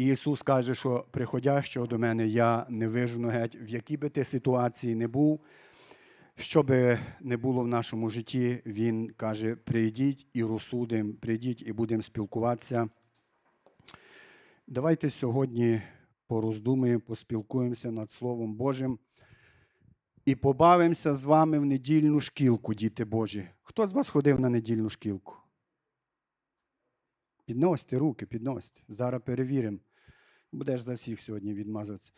І Ісус каже, що приходящого до мене я не вижену геть, в якій би ти ситуації не був, що би не було в нашому житті, Він каже: прийдіть і розсудимо, прийдіть і будемо спілкуватися. Давайте сьогодні пороздумаємо, поспілкуємося над Словом Божим і побавимося з вами в недільну шкілку, діти Божі. Хто з вас ходив на недільну шкілку? Підносьте руки, підносьте. Зараз перевіримо. Будеш за всіх сьогодні відмазуватися.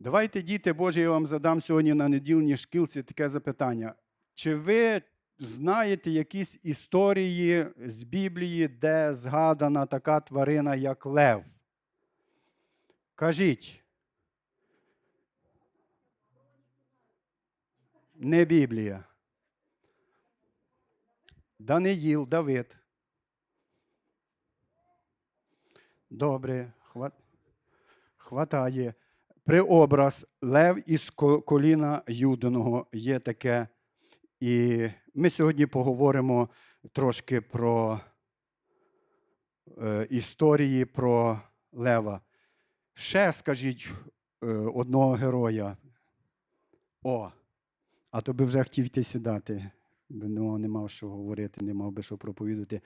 Давайте, діти Божі, я вам задам сьогодні на недільній шкілці таке запитання. Чи ви знаєте якісь історії з Біблії, де згадана така тварина, як Лев? Кажіть. Не Біблія. Даниїл, Давид. Добре, хват... хватає. Преобраз Лев із коліна Юдиного є таке. І ми сьогодні поговоримо трошки про е, історії про Лева. Ще скажіть е, одного героя. О, а то би вже хотів йти сідати. Ну, не мав що говорити, не мав би що проповідати.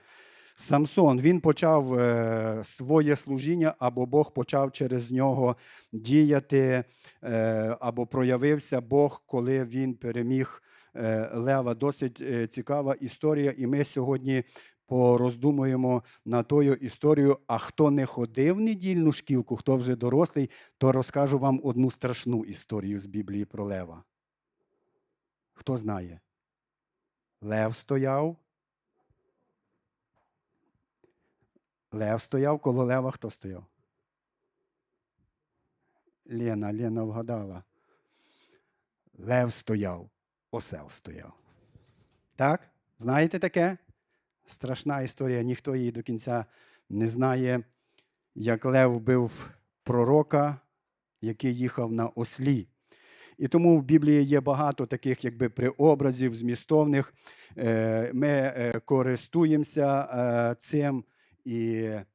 Самсон він почав е, своє служіння, або Бог почав через нього діяти, е, або проявився Бог, коли він переміг е, Лева. Досить цікава історія, і ми сьогодні пороздумуємо на тою історію. А хто не ходив в недільну шкілку, хто вже дорослий, то розкажу вам одну страшну історію з Біблії про Лева. Хто знає? Лев стояв. Лев стояв, коло лева хто стояв? Лена, Лена вгадала. Лев стояв, осел стояв. Так? Знаєте таке? Страшна історія, ніхто її до кінця не знає, як Лев вбив пророка, який їхав на ослі. І тому в Біблії є багато таких якби преобразів змістовних. Е, Ми е, користуємося е, цим і е,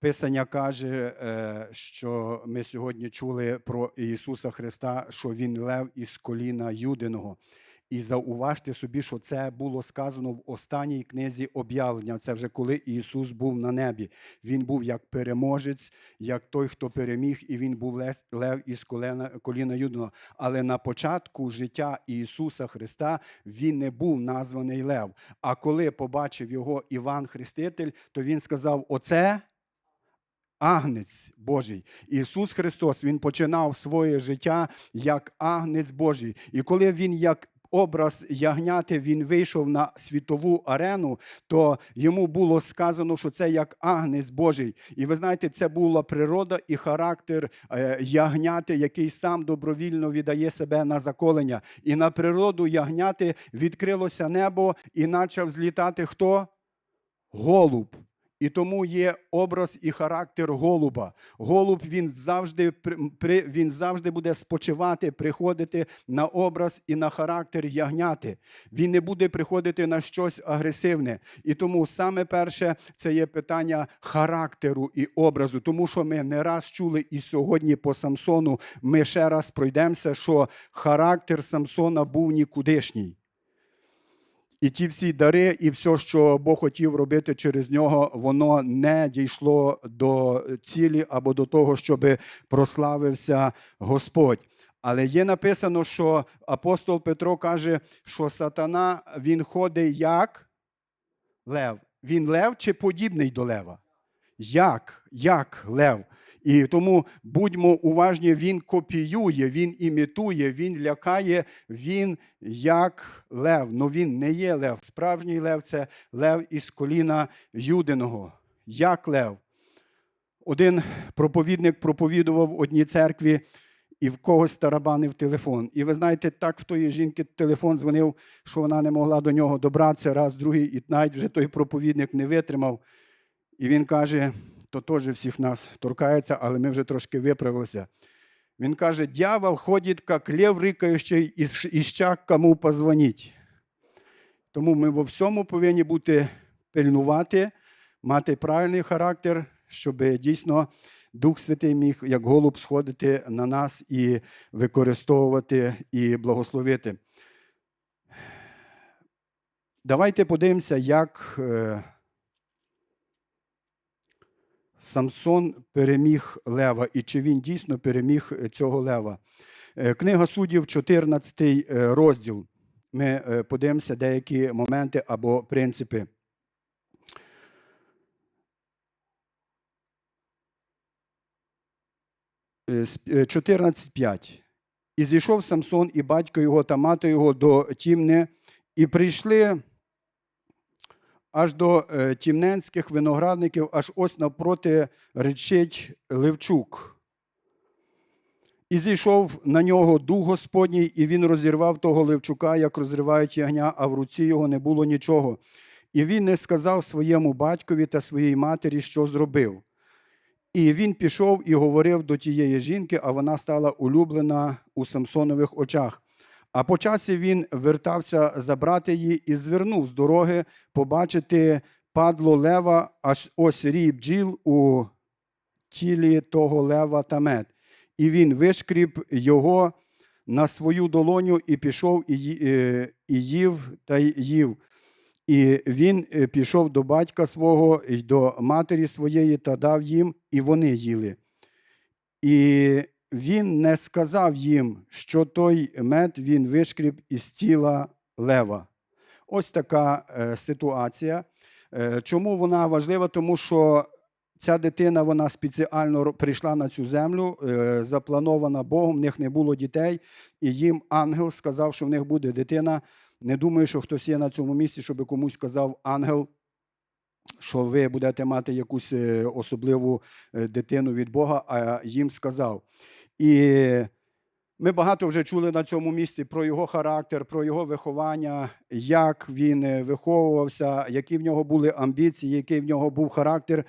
Писання каже, е, що ми сьогодні чули про Ісуса Христа, що Він лев із коліна Юдиного. І зауважте собі, що це було сказано в останній книзі об'явлення. Це вже коли Ісус був на небі. Він був як переможець, як той, хто переміг, і він був лев із коліна, коліна Юдиного. Але на початку життя Ісуса Христа він не був названий Лев. А коли побачив його Іван Хреститель, то він сказав: Оце. Агнець Божий. Ісус Христос Він починав своє життя як агнець Божий. І коли Він як образ ягняти він вийшов на світову арену, то йому було сказано, що це як агнець Божий. І ви знаєте, це була природа і характер е, ягняти, який сам добровільно віддає себе на заколення. І на природу ягняти відкрилося небо і почав злітати хто? Голуб. І тому є образ і характер голуба. Голуб він завжди, він завжди буде спочивати, приходити на образ і на характер ягняти. Він не буде приходити на щось агресивне. І тому саме перше це є питання характеру і образу. Тому що ми не раз чули і сьогодні по Самсону ми ще раз пройдемося, що характер Самсона був нікудишній. І ті всі дари, і все, що Бог хотів робити через нього, воно не дійшло до цілі або до того, щоб прославився Господь. Але є написано, що апостол Петро каже, що сатана він ходить як лев. Він лев чи подібний до лева? Як? Як лев? І тому будьмо уважні, він копіює, він імітує, він лякає, він як лев. Ну він не є лев. Справжній лев це лев із коліна Юдиного. Як лев. Один проповідник проповідував одній церкві і в когось тарабанив телефон. І ви знаєте, так в тої жінки телефон дзвонив, що вона не могла до нього добратися раз, другий, і навіть вже той проповідник не витримав. І він каже: то теж всіх нас торкається, але ми вже трошки виправилися. Він каже: дьявол ходить, як лев рикаючий, іща кому позвонить. Тому ми во всьому повинні бути пильнувати, мати правильний характер, щоб дійсно Дух Святий міг як голуб сходити на нас і використовувати і благословити. Давайте подивимося, як е, Самсон переміг лева і чи він дійсно переміг е, цього лева. Е, Книга суддів, 14 е, розділ. Ми подивимося деякі моменти або принципи. Е, 14.5. І зійшов Самсон, і батько його та мати його до Тімни, і прийшли аж до е, тімненських виноградників, аж ось навпроти речить Левчук. І зійшов на нього дух Господній, і він розірвав того Левчука, як розривають ягня, а в руці його не було нічого. І він не сказав своєму батькові та своїй матері, що зробив. І він пішов і говорив до тієї жінки, а вона стала улюблена у Самсонових очах. А по часі він вертався забрати її і звернув з дороги побачити падло лева, аж ось рій бджіл у тілі того лева та мед. І він вишкріп його на свою долоню і пішов і е, їв та їв. І він е, пішов до батька свого і до матері своєї та дав їм, і вони їли. І він не сказав їм, що той мед він вишкріп із тіла лева. Ось така е, ситуація. Е, чому вона важлива? Тому що ця дитина вона спеціально прийшла на цю землю, е, запланована Богом, в них не було дітей, і їм ангел сказав, що в них буде дитина. Не думаю, що хтось є на цьому місці, щоб комусь сказав ангел, що ви будете мати якусь особливу дитину від Бога, а їм сказав. І ми багато вже чули на цьому місці про його характер, про його виховання, як він е, виховувався, які в нього були амбіції, який в нього був характер.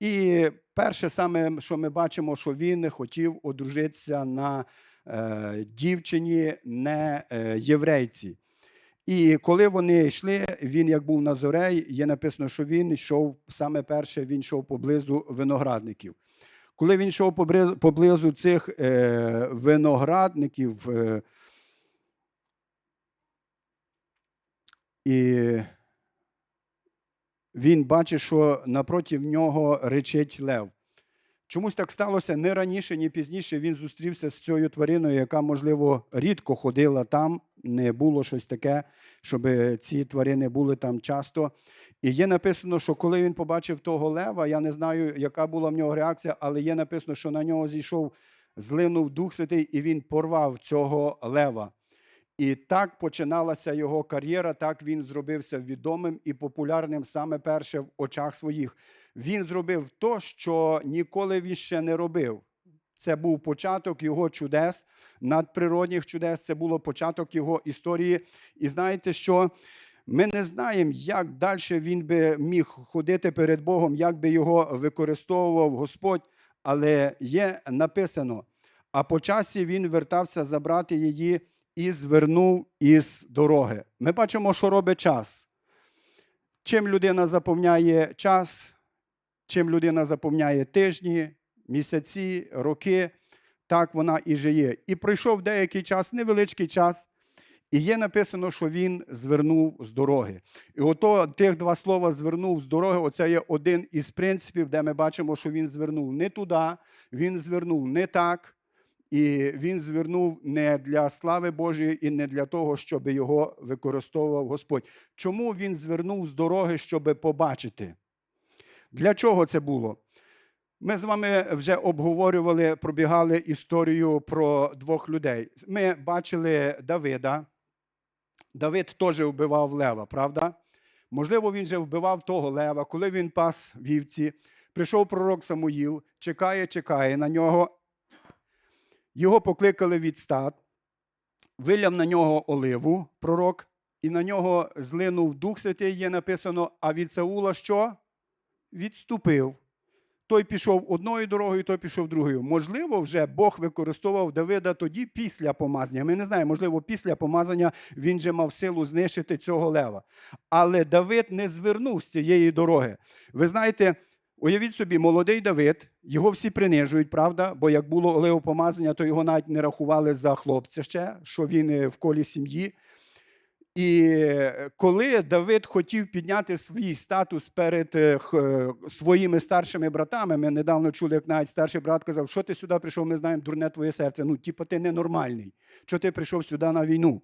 І перше саме, що ми бачимо, що він хотів одружитися на е, дівчині не е, єврейці. І коли вони йшли, він як був Назорей, є написано, що він йшов саме перше, він йшов поблизу виноградників. Коли він йшов поблизу цих е, виноградників, е, і він бачить, що напроти нього речить лев. Чомусь так сталося не раніше, ні пізніше. Він зустрівся з цією твариною, яка, можливо, рідко ходила там, не було щось таке, щоб ці тварини були там часто. І є написано, що коли він побачив того лева, я не знаю, яка була в нього реакція, але є написано, що на нього зійшов, злинув Дух Святий, і він порвав цього лева. І так починалася його кар'єра, так він зробився відомим і популярним саме перше в очах своїх. Він зробив то, що ніколи він ще не робив. Це був початок його чудес, надприродних чудес, це було початок його історії. І знаєте, що ми не знаємо, як далі він би міг ходити перед Богом, як би його використовував Господь, але є написано: а по часі він вертався забрати її і звернув із дороги. Ми бачимо, що робить час. Чим людина заповняє час, чим людина заповняє тижні, місяці, роки, так вона і жиє. І пройшов деякий час, невеличкий час, і є написано, що він звернув з дороги. І ото тих два слова звернув з дороги. Оце є один із принципів, де ми бачимо, що він звернув не туди, він звернув не так. І він звернув не для слави Божої і не для того, щоб його використовував Господь. Чому він звернув з дороги, щоб побачити? Для чого це було? Ми з вами вже обговорювали, пробігали історію про двох людей. Ми бачили Давида. Давид теж вбивав лева, правда? Можливо, він вже вбивав того лева, коли він пас вівці. Прийшов пророк Самуїл, чекає, чекає на нього. Його покликали від стад, виляв на нього оливу, пророк, і на нього злинув Дух Святий, є написано, а від Саула що? Відступив. Той пішов одною дорогою, той пішов другою. Можливо, вже Бог використовував Давида тоді після помазання. Ми не знаємо, можливо, після помазання він вже мав силу знищити цього лева. Але Давид не звернув з цієї дороги. Ви знаєте, Уявіть собі, молодий Давид, його всі принижують, правда? Бо як було олеопомазання, то його навіть не рахували за хлопця ще, що він е, в колі сім'ї. І е, коли Давид хотів підняти свій статус перед е, е, своїми старшими братами, ми недавно чули, як навіть старший брат казав, що ти сюди прийшов, ми знаємо дурне твоє серце. Ну, типу, ти ненормальний. Що ти прийшов сюди на війну?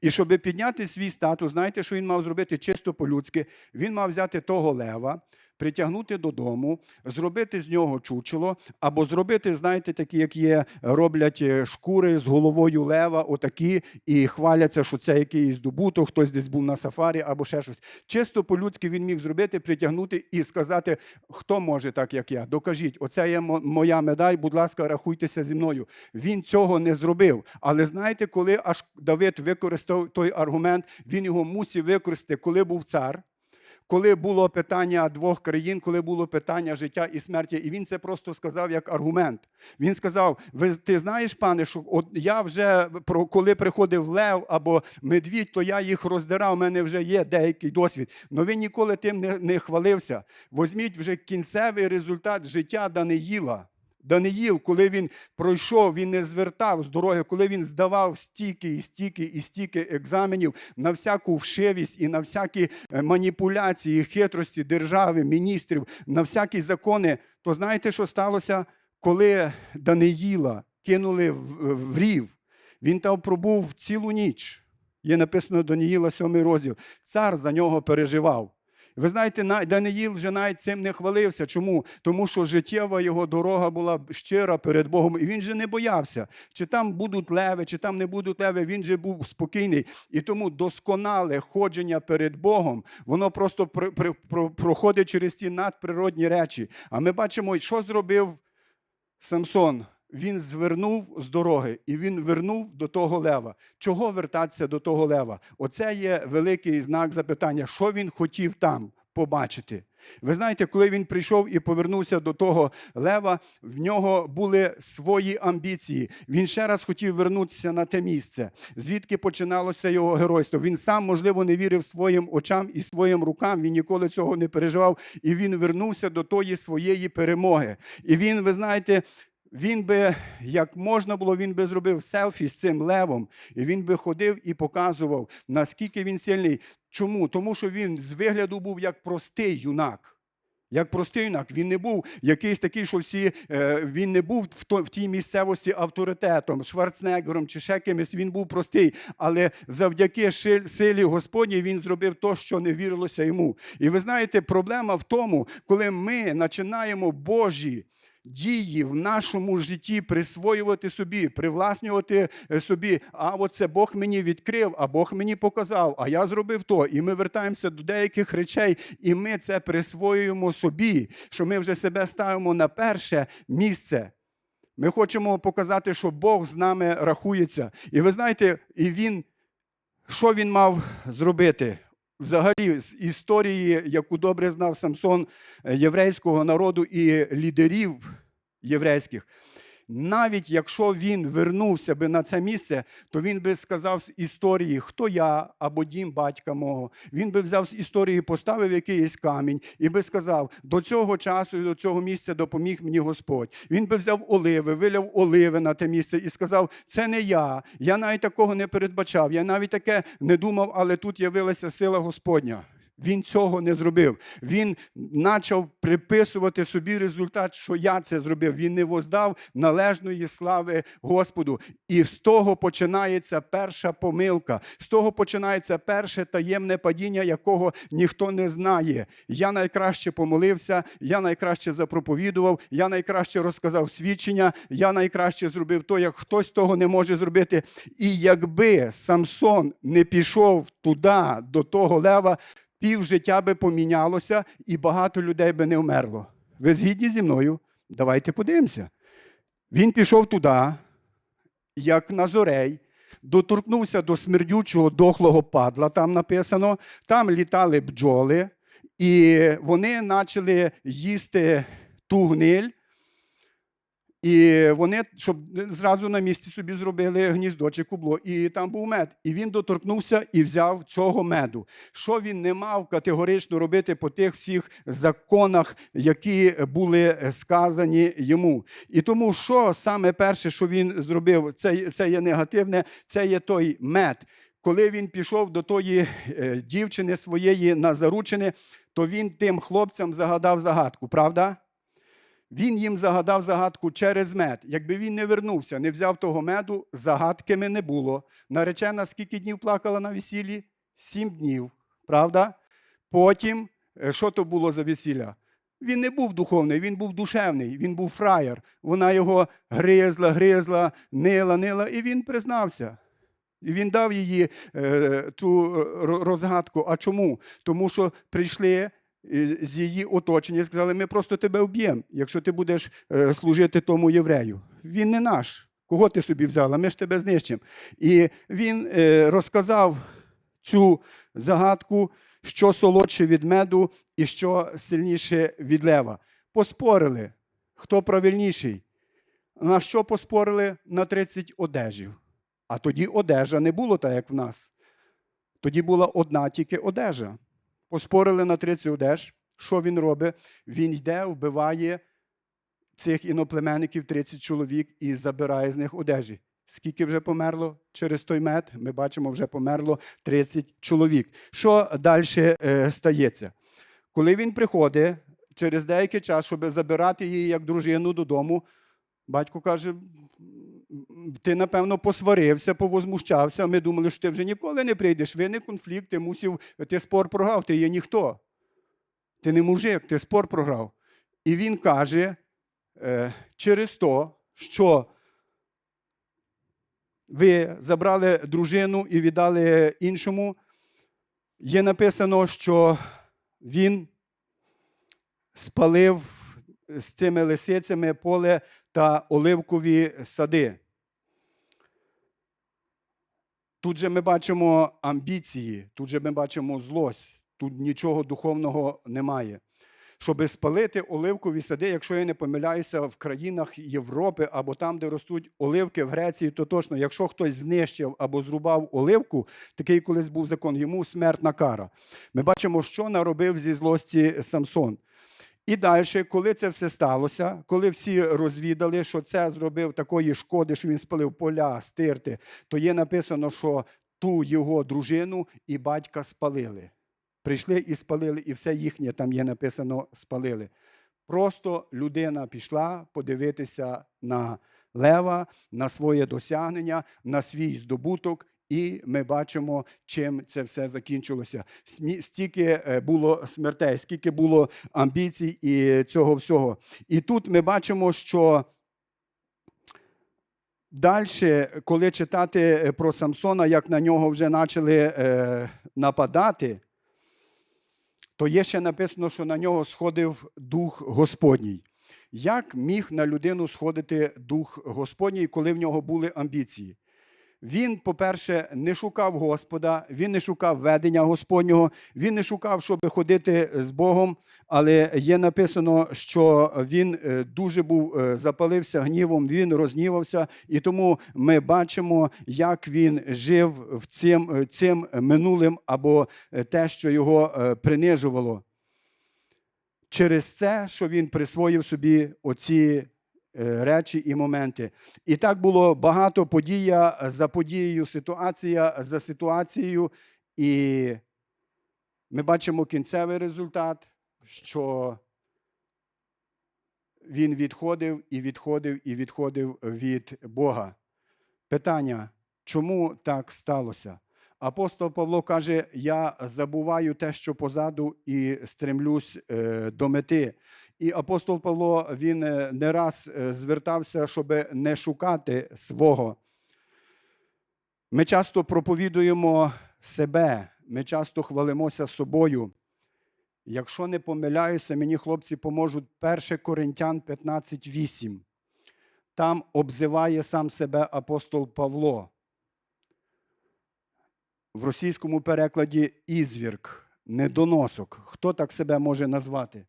І щоб підняти свій статус, знаєте, що він мав зробити чисто по-людськи? Він мав взяти того лева, притягнути додому, зробити з нього чучело, або зробити, знаєте, такі, як є, роблять е, шкури з головою лева, отакі, і хваляться, що це якийсь здобуток, хтось десь був на сафарі або ще щось. Чисто по-людськи він міг зробити, притягнути і сказати, хто може так, як я. Докажіть, оце є моя медаль, будь ласка, рахуйтеся зі мною. Він цього не зробив. Але знаєте, коли аж Давид використав той аргумент, він його мусив використати, коли був цар коли було питання двох країн, коли було питання життя і смерті, і він це просто сказав як аргумент. Він сказав: Ви ти знаєш, пане, що от я вже про коли приходив лев або медвідь, то я їх роздирав. У мене вже є деякий досвід. Но він ніколи тим не, не хвалився. Возьміть вже кінцевий результат життя Даниїла. Даниїл, коли він пройшов, він не звертав з дороги, коли він здавав стільки і стільки і стільки екзаменів на всяку вшивість і на всякі е, маніпуляції, хитрості держави, міністрів, на всякі закони, то знаєте, що сталося, коли Даниїла кинули в, рів? Він там пробув цілу ніч. Є написано Даниїла, сьомий розділ. Цар за нього переживав. Ви знаєте, на- Даниїл вже навіть цим не хвалився. Чому? Тому що життєва його дорога була щира перед Богом, і він же не боявся, чи там будуть леви, чи там не будуть леви. Він же був спокійний. І тому досконале ходження перед Богом, воно просто проходить через ті надприродні речі. А ми бачимо, що зробив Самсон. Він звернув з дороги і він вернув до того лева. Чого вертатися до того лева? Оце є великий знак запитання, що він хотів там побачити. Ви знаєте, коли він прийшов і повернувся до того лева, в нього були свої амбіції. Він ще раз хотів вернутися на те місце, звідки починалося його геройство. Він сам, можливо, не вірив своїм очам і своїм рукам. Він ніколи цього не переживав. І він вернувся до тої своєї перемоги. І він, ви знаєте, він би, як можна було, він би зробив селфі з цим левом, і він би ходив і показував, наскільки він сильний. Чому? Тому що він з вигляду був як простий юнак. Як простий юнак, він не був якийсь такий, що всі е, він не був в, тій місцевості авторитетом, Шварценеггером чи ще кимось. Він був простий, але завдяки силі Господній він зробив то, що не вірилося йому. І ви знаєте, проблема в тому, коли ми починаємо Божі дії в нашому житті присвоювати собі, привласнювати е, собі. А от це Бог мені відкрив, а Бог мені показав, а я зробив то. І ми вертаємося до деяких речей, і ми це присвоюємо собі, що ми вже себе ставимо на перше місце. Ми хочемо показати, що Бог з нами рахується. І ви знаєте, і він, що він мав зробити? Взагалі, з історії, яку добре знав Самсон е, єврейського народу і лідерів єврейських, навіть якщо він вернувся би на це місце, то він би сказав з історії, хто я або дім батька мого. Він би взяв з історії, поставив якийсь камінь і би сказав: до цього часу і до цього місця допоміг мені Господь. Він би взяв оливи, виляв оливи на те місце і сказав: Це не я. Я навіть такого не передбачав. Я навіть таке не думав, але тут явилася сила Господня. Він цього не зробив. Він почав приписувати собі результат, що я це зробив. Він не воздав належної слави Господу. І з того починається перша помилка. З того починається перше таємне падіння, якого ніхто не знає. Я найкраще помолився, я найкраще запроповідував, я найкраще розказав свідчення, я найкраще зробив то, як хтось того не може зробити. І якби Самсон не пішов туди, до того лева, пів життя би помінялося і багато людей би не вмерло. Ви згідні зі мною? Давайте подивимося. Він пішов туди, як Назорей, доторкнувся до смердючого дохлого падла, там написано, там літали бджоли, і вони почали їсти ту гниль. І вони, щоб зразу на місці собі зробили гніздо чи кубло, і там був мед. І він доторкнувся і взяв цього меду. Що він не мав категорично робити по тих всіх законах, які були сказані йому. І тому, що саме перше, що він зробив, це, це є негативне, це є той мед. Коли він пішов до тої е, дівчини своєї на заручини, то він тим хлопцям загадав загадку, правда? Він їм загадав загадку через мед. Якби він не вернувся, не взяв того меду, загадками не було. Наречена скільки днів плакала на весіллі? Сім днів. Правда? Потім, е, що то було за весілля? Він не був духовний, він був душевний, він був фраєр. Вона його гризла, гризла, нила, нила, і він признався. І він дав її е, ту е, розгадку. А чому? Тому що прийшли з її оточення сказали, ми просто тебе вб'ємо, якщо ти будеш е, служити тому єврею. Він не наш. Кого ти собі взяла? Ми ж тебе знищимо. І він е, розказав цю загадку, що солодше від меду і що сильніше від лева. Поспорили, хто правильніший. На що поспорили? На 30 одежів. А тоді одежа не було так, як в нас. Тоді була одна тільки одежа. Поспорили на 30 одеж. Що він робить? Він йде, вбиває цих іноплеменників 30 чоловік і забирає з них одежі. Скільки вже померло через той мед? Ми бачимо, вже померло 30 чоловік. Що далі е, стається? Коли він приходить через деякий час, щоб забирати її як дружину додому, батько каже: «М, ти, напевно, посварився, повозмущався. Ми думали, що ти вже ніколи не прийдеш. Виник конфлікт, ти мусив, ти спор програв, ти є ніхто. Ти не мужик, ти спор програв. І він каже, е, через то, що ви забрали дружину і віддали іншому, є написано, що він спалив з цими лисицями поле та оливкові сади. Тут же ми бачимо амбіції, тут же ми бачимо злость, тут нічого духовного немає. Щоб спалити оливкові сади, якщо я не помиляюся, в країнах Європи або там, де ростуть оливки в Греції, то точно, якщо хтось знищив або зрубав оливку, такий колись був закон, йому смертна кара. Ми бачимо, що наробив зі злості Самсон. І далі, коли це все сталося, коли всі розвідали, що це зробив такої шкоди, що він спалив поля, стирти, то є написано, що ту його дружину і батька спалили. Прийшли і спалили, і все їхнє там є написано спалили. Просто людина пішла подивитися на лева, на своє досягнення, на свій здобуток, і ми бачимо, чим це все закінчилося. Стільки е, було смертей, скільки було амбіцій і цього всього. І тут ми бачимо, що далі, коли читати е, про Самсона, як на нього вже почали е, нападати, то є ще написано, що на нього сходив Дух Господній. Як міг на людину сходити Дух Господній, коли в нього були амбіції? Він, по-перше, не шукав Господа, він не шукав ведення Господнього, він не шукав, щоб ходити з Богом, але є написано, що він е, дуже був е, запалився гнівом, він рознівався, і тому ми бачимо, як він жив в цим, е, цим минулим або е, те, що його е, принижувало. Через це, що він присвоїв собі оці е, речі і моменти. І так було багато подія за подією, ситуація за ситуацією. І ми бачимо кінцевий результат, що він відходив і відходив і відходив від Бога. Питання, чому так сталося? Апостол Павло каже: Я забуваю те, що позаду, і стремлюсь е, до мети. І апостол Павло він е, не раз е, звертався, щоб не шукати свого. Ми часто проповідуємо себе, ми часто хвалимося собою. Якщо не помиляюся, мені хлопці поможуть 1 Коринтян 15.8. Там обзиває сам себе апостол Павло. В російському перекладі ізвірк, недоносок. Хто так себе може назвати?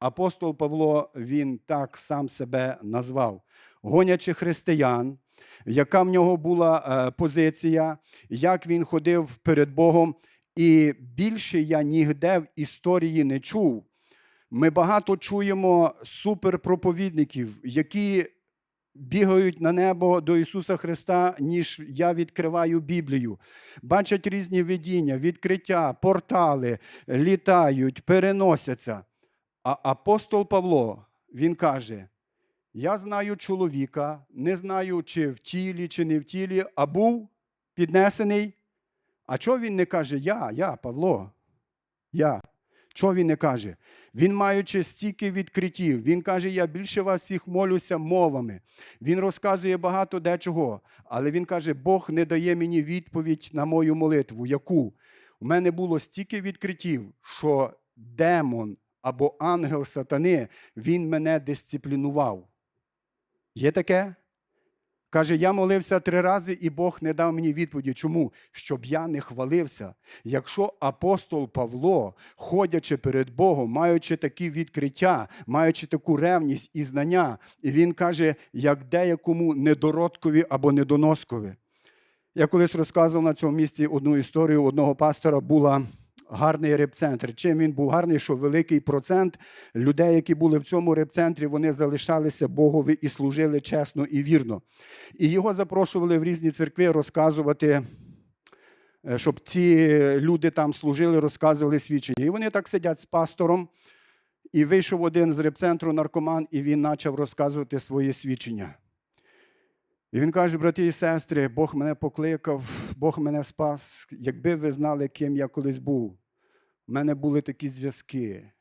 Апостол Павло він так сам себе назвав. гонячи християн, яка в нього була е, позиція, як він ходив перед Богом. І більше я нігде в історії не чув. Ми багато чуємо суперпроповідників, які бігають на небо до Ісуса Христа, ніж я відкриваю Біблію. Бачать різні видіння, відкриття, портали, літають, переносяться. А апостол Павло, він каже: Я знаю чоловіка, не знаю, чи в тілі, чи не в тілі, а був піднесений. А чого він не каже Я, я, Павло? Я. Чого він не каже? Він, маючи стільки відкриттів, він каже: Я більше вас всіх молюся мовами. Він розказує багато дечого, але він каже: Бог не дає мені відповідь на мою молитву. Яку? У мене було стільки відкриттів, що демон або ангел сатани, він мене дисциплінував. Є таке? Каже, я молився три рази, і Бог не дав мені відповіді. Чому? Щоб я не хвалився. Якщо апостол Павло, ходячи перед Богом, маючи такі відкриття, маючи таку ревність і знання, і він каже, як деякому недородкові або недоноскові. Я колись розказував на цьому місці одну історію одного пастора була. Гарний репцентр. Чим він був гарний, що великий процент людей, які були в цьому репцентрі, вони залишалися Богові і служили чесно і вірно. І його запрошували в різні церкви розказувати, е, щоб ці люди там служили, розказували свідчення. І вони так сидять з пастором. І вийшов один з репцентру наркоман, і він почав розказувати свої свідчення. І він каже, брати і сестри, Бог мене покликав, Бог мене спас. Якби ви знали, ким я колись був, у мене були такі зв'язки,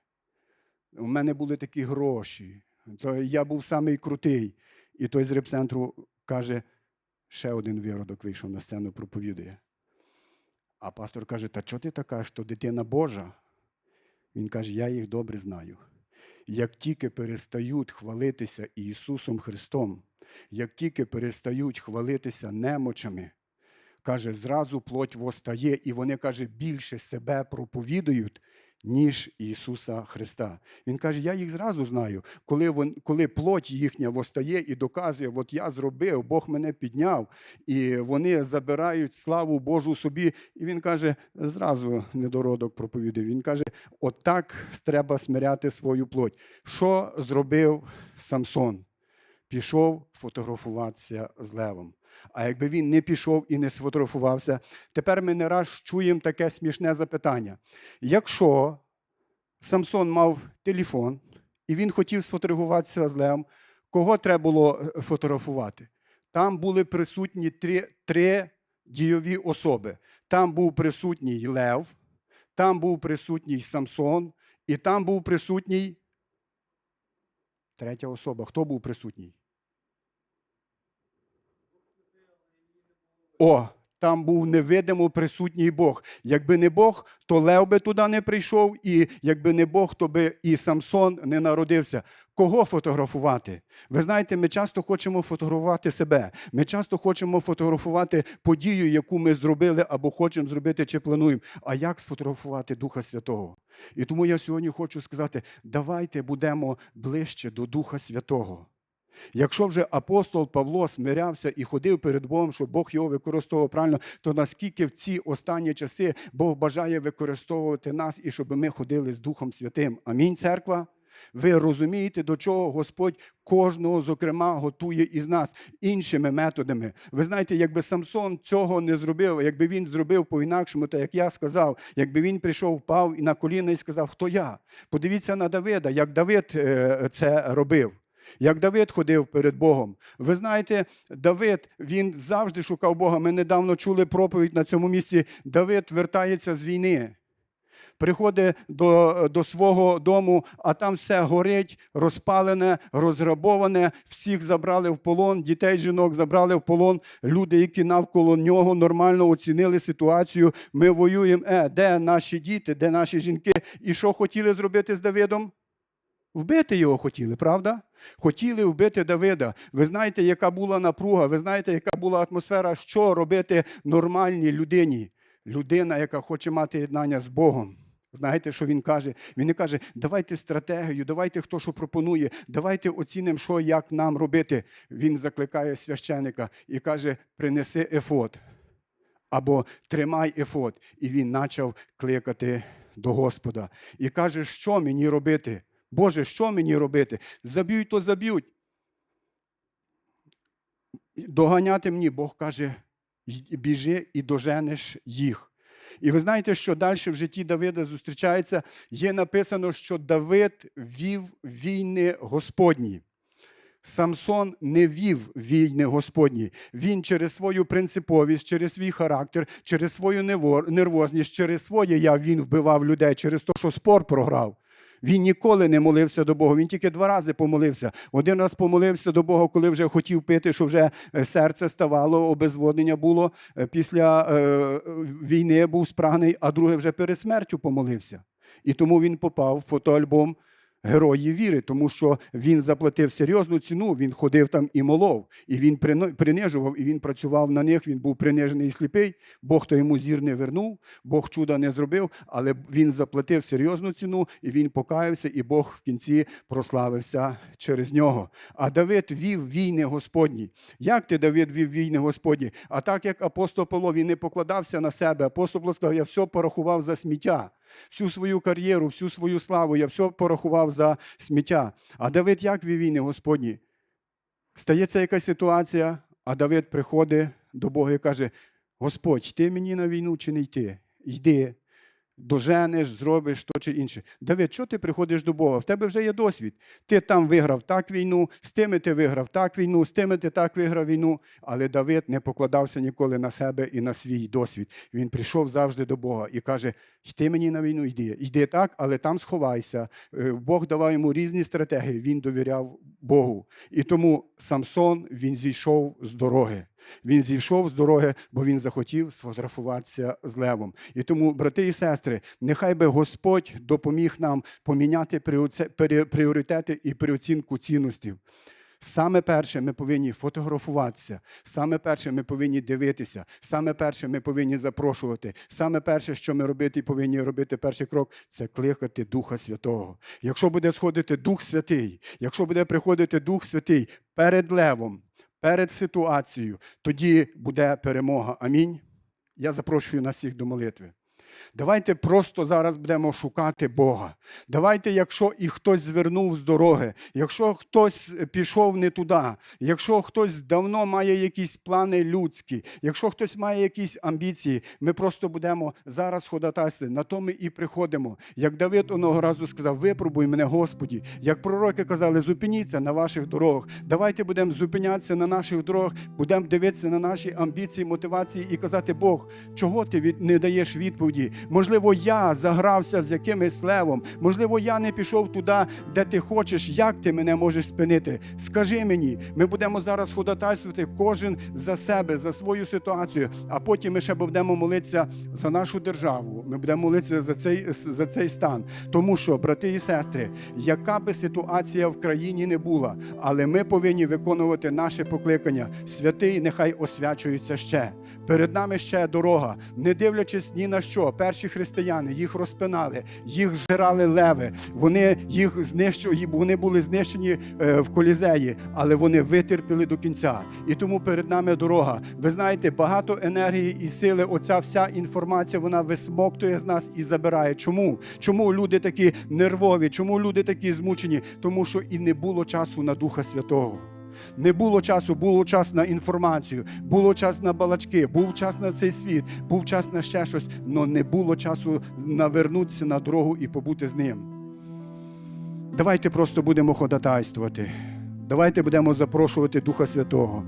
у мене були такі гроші, то я був самий крутий. І той з репцентру каже, ще один виродок вийшов на сцену, проповідує. А пастор каже: Та чого ти така, що дитина Божа? Він каже, я їх добре знаю. Як тільки перестають хвалитися Ісусом Христом, як тільки перестають хвалитися немочами, каже, зразу плоть восстає, і вони, каже, більше себе проповідують, ніж Ісуса Христа. Він каже, я їх зразу знаю, коли, вон, коли плоть їхня восстає і доказує, от я зробив, Бог мене підняв, і вони забирають славу Божу собі. І він каже, зразу недородок проповідує. Він каже, отак треба смиряти свою плоть. Що зробив Самсон? Пішов фотографуватися з левом. А якби він не пішов і не сфотографувався, тепер ми не раз чуємо таке смішне запитання. Якщо Самсон мав телефон і він хотів сфотографуватися з левом, кого треба було е, фотографувати? Там були присутні три, три дійові особи. Там був присутній Лев, там був присутній Самсон, і там був присутній третя особа. Хто був присутній? О, там був невидимо присутній Бог. Якби не Бог, то Лев би туди не прийшов, і якби не Бог, то би і Самсон не народився. Кого фотографувати? Ви знаєте, ми часто хочемо фотографувати себе. Ми часто хочемо фотографувати подію, яку ми зробили або хочемо зробити чи плануємо. А як сфотографувати Духа Святого? І тому я сьогодні хочу сказати: давайте будемо ближче до Духа Святого. Якщо вже апостол Павло смирявся і ходив перед Богом, щоб Бог його використовував правильно, то наскільки в ці останні часи Бог бажає використовувати нас і щоб ми ходили з Духом Святим. Амінь, церква. Ви розумієте, до чого Господь кожного, зокрема, готує із нас іншими методами. Ви знаєте, якби Самсон цього не зробив, якби він зробив по-інакшому, то як я сказав, якби він прийшов, впав і на коліна і сказав, хто я? Подивіться на Давида, як Давид е, це робив. Як Давид ходив перед Богом. Ви знаєте, Давид він завжди шукав Бога. Ми недавно чули проповідь на цьому місці. Давид вертається з війни. Приходить до до свого дому, а там все горить, розпалене, розграбоване, всіх забрали в полон, дітей, жінок забрали в полон. Люди, які навколо нього нормально оцінили ситуацію. Ми воюємо. Е, де наші діти, де наші жінки? І що хотіли зробити з Давидом? Вбити його хотіли, правда? Хотіли вбити Давида. Ви знаєте, яка була напруга, ви знаєте, яка була атмосфера, що робити нормальній людині. Людина, яка хоче мати єднання з Богом. Знаєте, що він каже? Він не каже, давайте стратегію, давайте хто що пропонує, давайте оцінимо, що як нам робити. Він закликає священика і каже: принеси ефот або тримай ефот. І він почав кликати до Господа. І каже, що мені робити? Боже, що мені робити? Заб'ють, то заб'ють. Доганяти мені, Бог каже, біжи і доженеш їх. І ви знаєте, що далі в житті Давида зустрічається, є написано, що Давид вів війни Господні. Самсон не вів війни Господні. Він через свою принциповість, через свій характер, через свою нервозність, через своє я він вбивав людей, через те, що спор програв. Він ніколи не молився до Бога. Він тільки два рази помолився. Один раз помолився до Бога, коли вже хотів пити, що вже е, серце ставало, обезводнення було. Е, Після е, війни був спрагний, а другий вже перед смертю помолився. І тому він попав в фотоальбом герої віри, тому що він заплатив серйозну ціну, він ходив там і молов, і він принижував, і він працював на них, він був принижений і сліпий. Бог то йому зір не вернув, Бог чуда не зробив, але він заплатив серйозну ціну, і він покаявся, і Бог в кінці прославився через нього. А Давид вів війни Господні. Як ти, Давид, вів війни Господні? А так як апостол Павло, він не покладався на себе. Апостол сказав, я все порахував за сміття. Всю свою кар'єру, всю свою славу, я все порахував за сміття. А Давид як вів війни Господні? Стається якась ситуація, а Давид приходить до Бога і каже: Господь, ти мені на війну чи не йти? Йди, доженеш, зробиш то чи інше. Давид, що ти приходиш до Бога? В тебе вже є досвід. Ти там виграв так війну, з тими ти виграв так війну, з тими ти так виграв війну. Але Давид не покладався ніколи на себе і на свій досвід. Він прийшов завжди до Бога і каже: Йди мені на війну, йди. Йди так, але там сховайся. Е, Бог давав йому різні стратегії, він довіряв Богу. І тому Самсон він зійшов з дороги. Він зійшов з дороги, бо він захотів сфотографуватися з левом. І тому, брати і сестри, нехай би Господь допоміг нам поміняти пріоритети і переоцінку цінностей. Саме перше ми повинні фотографуватися, саме перше ми повинні дивитися, саме перше ми повинні запрошувати. Саме перше, що ми робити повинні робити перший крок, це кликати Духа Святого. Якщо буде сходити Дух Святий, якщо буде приходити Дух Святий перед левом, перед ситуацією, тоді буде перемога. Амінь. Я запрошую нас всіх до молитви. Давайте просто зараз будемо шукати Бога. Давайте, якщо і хтось звернув з дороги, якщо хтось пішов не туди, якщо хтось давно має якісь плани людські, якщо хтось має якісь амбіції, ми просто будемо зараз ходатайствувати. На то ми і приходимо. Як Давид одного разу сказав: випробуй мене, Господі. Як пророки казали, зупиніться на ваших дорогах. Давайте будемо зупинятися на наших дорогах, будемо дивитися на наші амбіції, мотивації і казати, Бог, чого ти не даєш відповіді? Можливо, я загрався з якимось левом, можливо, я не пішов туди, де ти хочеш. Як ти мене можеш спинити? Скажи мені, ми будемо зараз ходатайствувати кожен за себе, за свою ситуацію, а потім ми ще будемо молитися за нашу державу. Ми будемо молитися за цей, за цей стан. Тому що, брати і сестри, яка би ситуація в країні не була, але ми повинні виконувати наше покликання. Святий нехай освячується ще. Перед нами ще дорога, не дивлячись ні на що. Перші християни їх розпинали, їх жирали леви. Вони їх знищили, вони були знищені е, в колізеї, але вони витерпіли до кінця. І тому перед нами дорога. Ви знаєте, багато енергії і сили. Оця вся інформація вона висмоктує з нас і забирає. Чому? Чому люди такі нервові? Чому люди такі змучені? Тому що і не було часу на Духа Святого. Не було часу, було час на інформацію, було час на балачки, був час на цей світ, був час на ще щось, але не було часу навернутися на дорогу і побути з ним. Давайте просто будемо ходатайствувати. Давайте будемо запрошувати Духа Святого.